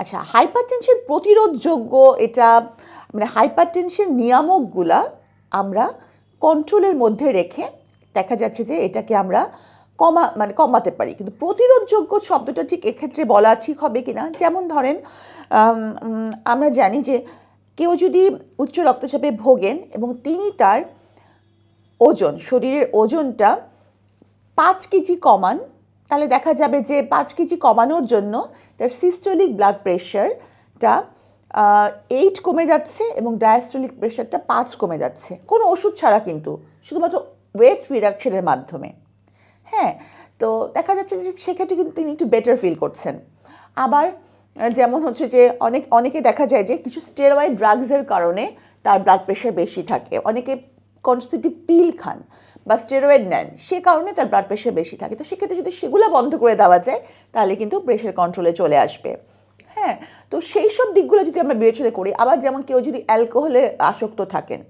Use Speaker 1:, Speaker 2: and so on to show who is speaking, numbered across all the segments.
Speaker 1: আচ্ছা hyper tension প্রতিরোধযোগ্য এটা মানে হাইপার টেনশন নিয়ামকগুলা আমরা কন্ট্রোলের মধ্যে রেখে দেখা যাচ্ছে যে এটাকে আমরা কমা মানে কমাতে পারি। কিন্তু প্রতিরোধযোগ্য শব্দটা ঠিক এক্ষেত্রে বলা ঠিক হবে কি না যেমন ধরেন আমরা জানি যে কেউ যদি উচ্চ রক্তচাপে ভোগেন এবং তিনি তার ওজন, শরীরের ওজনটা পাঁচ কেজি কমান তাহলে দেখা যাবে যে পাঁচ কেজি কমানোর জন্য তার সিস্টোলিক ব্লাড প্রেশারটা এইট কমে যাচ্ছে এবং ডায়াস্টোলিক প্রেশারটা পাঁচ কমে যাচ্ছে। কোনো ওষুধ ছাড়া কিন্তু, শুধুমাত্র ওয়েট রিডাকশনের মাধ্যমে। হ্যাঁ তো দেখা যাচ্ছে যে সেক্ষেত্রে কিন্তু তিনি একটু বেটার ফিল করছেন। আবার যেমন হচ্ছে যে অনেক, অনেকে দেখা যায় যে কিছু স্টেরয়েড ড্রাগসের কারণে তার ব্লাড প্রেশার বেশি থাকে। অনেকে কনস্টিটিভ পিল খান বা স্টেরয়েড নেন, সে কারণে তার ব্লাড প্রেশার বেশি থাকে। তো সেক্ষেত্রে যদি সেগুলো বন্ধ করে দেওয়া যায়, তাহলে কিন্তু প্রেশার কন্ট্রোলে চলে আসবে। হ্যাঁ তো সেই সব দিকগুলো যদি আমরা বিবেচনা করি, আবার যেমন কেউ যদি অ্যালকোহলে আসক্ত থাকেন,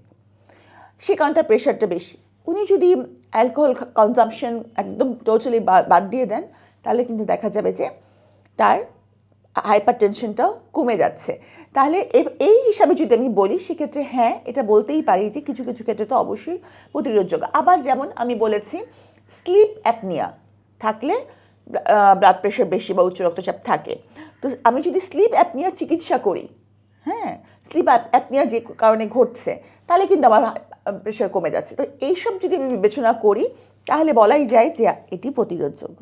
Speaker 1: সে কারণে তার প্রেশারটা বেশি। উনি যদি অ্যালকোহল কনজামশন একদম টোটালি বাদ দিয়ে দেন, তাহলে কিন্তু দেখা যাবে যে তার হাইপার টেনশনটাও কমে যাচ্ছে। তাহলে এই হিসাবে যদি আমি বলি, সেক্ষেত্রে হ্যাঁ এটা বলতেই পারি যে কিছু কিছু ক্ষেত্রে তো অবশ্যই প্রতিরোধযোগ্য আবার যেমন আমি বলেছি, স্লিপ অ্যাপনিয়া থাকলে ব্লাড প্রেশার বেশি বা উচ্চ রক্তচাপ থাকে। তো আমি যদি স্লিপ অ্যাপনিয়ার চিকিৎসা করি হ্যাঁ স্লিপ অ্যাপনিয়া যে কারণে ঘটছে, তাহলে কিন্তু আমার প্রেশার কমে যাচ্ছে। তো এইসব যদি আমি বিবেচনা করি, তাহলে বলাই যায় যে এটি প্রতিরোধযোগ্য।